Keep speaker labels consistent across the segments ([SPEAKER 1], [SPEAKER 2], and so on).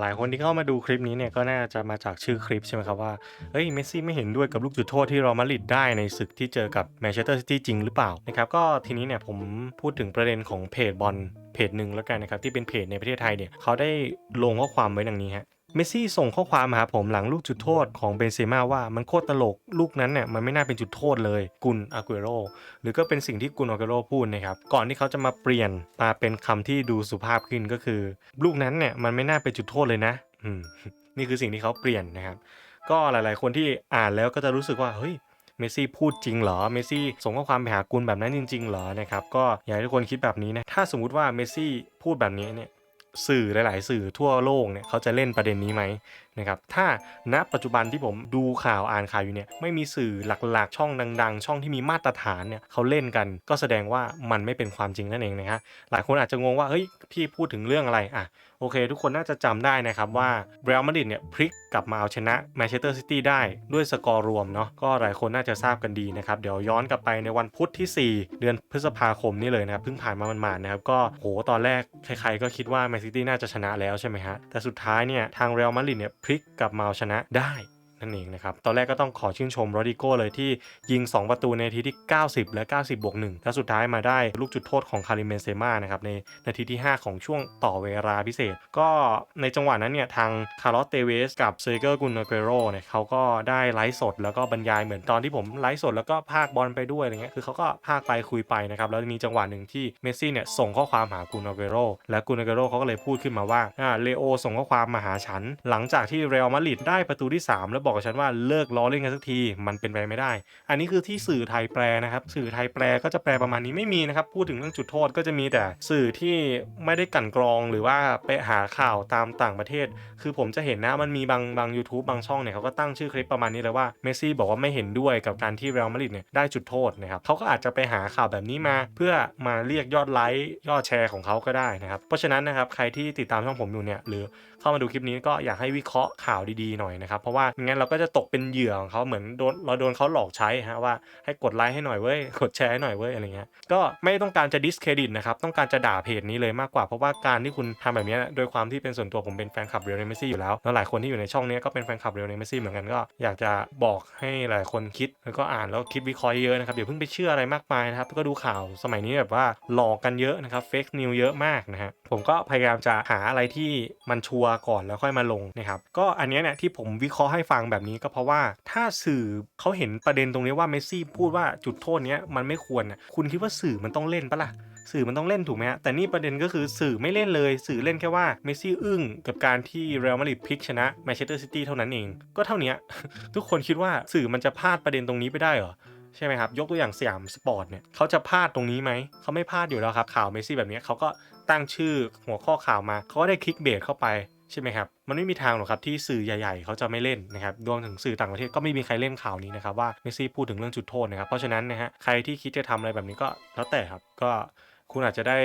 [SPEAKER 1] หลายคนที่เข้ามาดูคลิปนี้เนี่ยก็น่าจะมาจากชื่อคลิปใช่ไหมครับว่าเฮ้ยเมสซี่ไม่เห็นด้วยกับลูกจุดโทษที่เรอมาริดได้ในศึกที่เจอกับแมนเชสเตอร์ซิตี้จริงหรือเปล่านะครับก็ทีนี้เนี่ยผมพูดถึงประเด็นของเพจบอลเพจหนึ่งแล้วกันนะครับที่เป็นเพจในประเทศไทยเนี่ยเขาได้ลงข้อความไว้ดังนี้ฮะ เมสซี่ส่งข้อความมาหาผมหลังลูกจุดโทษของเบนเซม่าว่ามันโคตรตลกลูกนั้นเนี่ยมันไม่น่าเป็นจุดโทษเลยกุนอากุเอโรหรือก็เป็นสิ่งที่กุนอากุเอโรพูดนะครับ ก่อนที่เขาจะมาเปลี่ยนมาเป็นคำที่ดูสุภาพขึ้นก็คือ ลูกนั้นเนี่ยมันไม่น่าเป็นจุดโทษเลยนะอืมนี่คือสิ่งที่เขาเปลี่ยนนะครับ ก็หลาย ๆ คนที่อ่านแล้วก็จะรู้สึกว่าเฮ้ยเมสซี่พูดจริงเหรอ เมสซี่ส่งข้อความไปหากุนแบบนั้นจริงๆเหรอนะครับ ก็อยากให้ทุกคนคิดแบบนี้นะ ถ้าสมมุติว่าเมสซี่พูดแบบนี้เนี่ย สื่อหลาย ๆ สื่อทั่วโลกเนี่ยเขาจะเล่นประเด็นนี้ไหม นะครับถ้าณปัจจุบันที่ผมดูข่าวอ่านข่าวอยู่เนี่ยไม่มีสื่อหลักๆ ช่องดัง ๆ ช่องที่มีมาตรฐานเนี่ยเขาเล่นกัน ก็แสดงว่ามันไม่เป็นความจริงนั่นเองนะฮะหลายคนอาจจะงงว่าเฮ้ยพี่พูดถึงเรื่องอะไรอะโอเค ทุกคนน่าจะจำได้นะครับว่าเรอัลมาดริดเนี่ยพลิกกลับมาเอาชนะแมนเชสเตอร์ซิตี้ได้ด้วยสกอร์รวมเนาะก็หลายคนน่าจะทราบกันดีนะครับเดี๋ยวย้อนกลับไปในวันพุธที่ 4 เดือนพฤษภาคมนี่เลยนะครับเพิ่งผ่านมามันๆนะครับก็โหตอนแรกใครๆก็คิดว่าแมนซิตี้น่าจะชนะแล้วใช่ไหมฮะแต่สุดท้ายเนี่ยทางเรอัลมาดริดเนี่ยพลิกกลับมาเอาชนะได้ นั่นเองนะครับ ตอนแรกก็ต้องขอชื่นชมโรดิโก้เลยที่ยิง 2 ประตูในนาทีที่ 90 และ 90บวก1แล้วสุดท้ายมาได้ลูกจุดโทษของคาริเมนเซม่านะครับในนาทีที่ 5 ของช่วงต่อเวลาพิเศษ ก็ในจังหวะนั้นเนี่ยทางคาร์ลอสเตเวสกับเซเกอร์กุนเกโรเนี่ยเขาก็ได้ไลฟ์สดแล้วก็บรรยายเหมือนตอนที่ผมไลฟ์สดแล้วก็พากบอลไปด้วยอะไรเงี้ยคือเขาก็พากไปคุยไปนะครับแล้วมีจังหวะหนึ่งที่เมสซี่เนี่ยส่งข้อความหากุนเกโรและกุนเกโรเขาก็เลยพูดขึ้นมาว่าอ่าเลโอส่งข้อความมาหาฉัน หลังจากที่เรอัลมาดริดได้ประตูที่ 3 แล้วบอกกับฉันว่าเลิกล้อเล่นกันสักทีมันเป็นไปไม่ได้ อันนี้คือที่สื่อไทยแปลนะครับ สื่อไทยแปลก็จะแปลประมาณนี้ไม่มีนะครับ พูดถึงเรื่องจุดโทษก็จะมีแต่สื่อที่ไม่ได้กั่นกรองหรือว่าไปหาข่าวตามต่างประเทศ คือผมจะเห็นนะมันมีบางบาง u t u b e บางช่องเนี่ยเขาก็ตั้งชื่อคลิปประมาณนี้เลยว่าเมสซี่บอกว่าไม่เห็นด้วยกับการที่เรอัลมาดริดเนี่ยได้จุดโทษนะครับเขาก็อาจจะไปหาข่าวแบบนี้มา เพื่อมาเรียกยอดไลค์ยอดแชร์ของเขาก็ได้นะครับเพราะฉะนั้นนะครับใครที่ติดตามช่องผมอยู่เนี่ยหรือเข้ามาดูคลิปนี้ก็อยากให้วิเคราะห์ข่าวดีๆหน่อยนะครับเพราะว่างั้นเราก็จะตกเป็นเหยื่อของเขาเหมือนโดนเราโดนเขาหลอกใช้ฮะว่าให้กดไลค์ให้หน่อยเว้ยกดแชร์ให้หน่อยเว้ยอะไรเงี้ยก็ไม่ต้องการจะดิสเครดิตนะครับต้องการจะด่าเพจนี้เลยมากกว่าเพราะว่าการที่คุณทำแบบนี้โดยความที่เป็นส่วนตัวผมเป็นแฟนคลับเรียลเนเมซี่อยู่แล้วแล้วหลายคนที่อยู่ในช่องนี้ก็เป็นแฟนคลับเรียลเนเมซี่เหมือนกันก็อยากจะบอกให้หลายคนคิดแล้วก็อ่านแล้วคิดวิเคราะห์เยอะนะครับอย่าเพิ่งไปเชื่ออะไรมากมายนะครับก็ดูข่าวสมัยนี้แบบว่าหลอกกันเยอะนะครับเฟกนิวเยอะมากนะฮะผมก็พยายามจะหาอะไรที่มันชัวร์ก่อนแล้วค่อยมาลงนะครับก็อันนี้เนี่ยที่ผมวิเคราะห์ให้ฟังแบบนี้ก็เพราะว่าถ้าสื่อเขาเห็นประเด็นตรงนี้ว่าเมสซี่พูดว่าจุดโทษเนี้ยมันไม่ควรน่ะคุณคิดว่าสื่อมันต้องเล่นปะล่ะสื่อมันต้องเล่นถูกไหมฮะ แต่นี่ประเด็นก็คือสื่อไม่เล่นเลย สื่อเล่นแค่ว่าเมสซี่อึ้งกับการที่เรอัลมาดริดพลิกชนะแมนเชสเตอร์ซิตี้เท่านั้นเอง ก็เท่านี้ ทุกคนคิดว่าสื่อมันจะพลาดประเด็นตรงนี้ไปได้เหรอใช่ไหมครับ ยกตัวอย่างสยามสปอร์ตเนี่ยเขาจะพลาดตรงนี้ไหม เขาไม่พลาดอยู่แล้วครับ ข่าวเมสซี่แบบนี้เขาก็ตั้งชื่อหัวข้อข่าวมา เขาก็ได้คลิกเบสเข้าไป ใช่ไหมครับ มันไม่มีทางหรอกครับที่สื่อใหญ่ๆ เขาจะไม่เล่นนะครับ รวมถึงสื่อต่างประเทศก็ไม่มีใครเล่นข่าวนี้นะครับว่าเมสซี่พูดถึงเรื่องจุดโทษนะครับ เพราะฉะนั้นนะฮะใครที่คิดจะทำอะไรแบบนี้ก็แล้วแต่ครับ ก็คุณอาจจะได้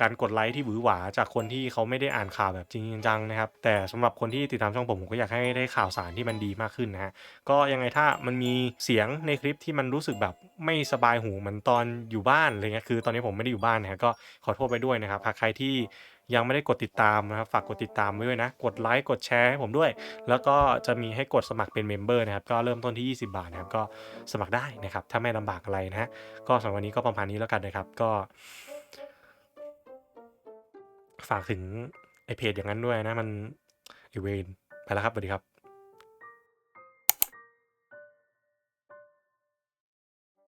[SPEAKER 1] การกดไลค์ที่หวือหวาจากคนที่เขาไม่ได้อ่านข่าวแบบจริงจังนะครับ แต่สำหรับคนที่ติดตามช่องผมผมก็อยากให้ได้ข่าวสารที่มันดีมากขึ้นนะฮะก็ยังไงถ้ามันมีเสียงในคลิปที่มันรู้สึกแบบไม่สบายหูเหมือนตอนอยู่บ้านอะไรเงี้ยคือ ตอนนี้ผมไม่ได้อยู่บ้านนะฮะก็ขอโทษไปด้วยนะครับหากใครที่ ยังไม่ได้กดติดตามนะครับฝากกดติดตามไว้ด้วยนะ กดไลค์กดแชร์ให้ผมด้วย แล้วก็จะมีให้กดสมัครเป็นเมมเบอร์นะครับก็เริ่มต้นที่ 20 บาทนะครับก็สมัครได้นะครับถ้าไม่ลำบากอะไรนะก็สำหรับวันนี้ก็ประมาณนี้แล้วกันนะครับก็ ฝากถึงไอเพจอย่างนั้นด้วยนะมันไอเวนไปแล้วครับสวัสดีครับ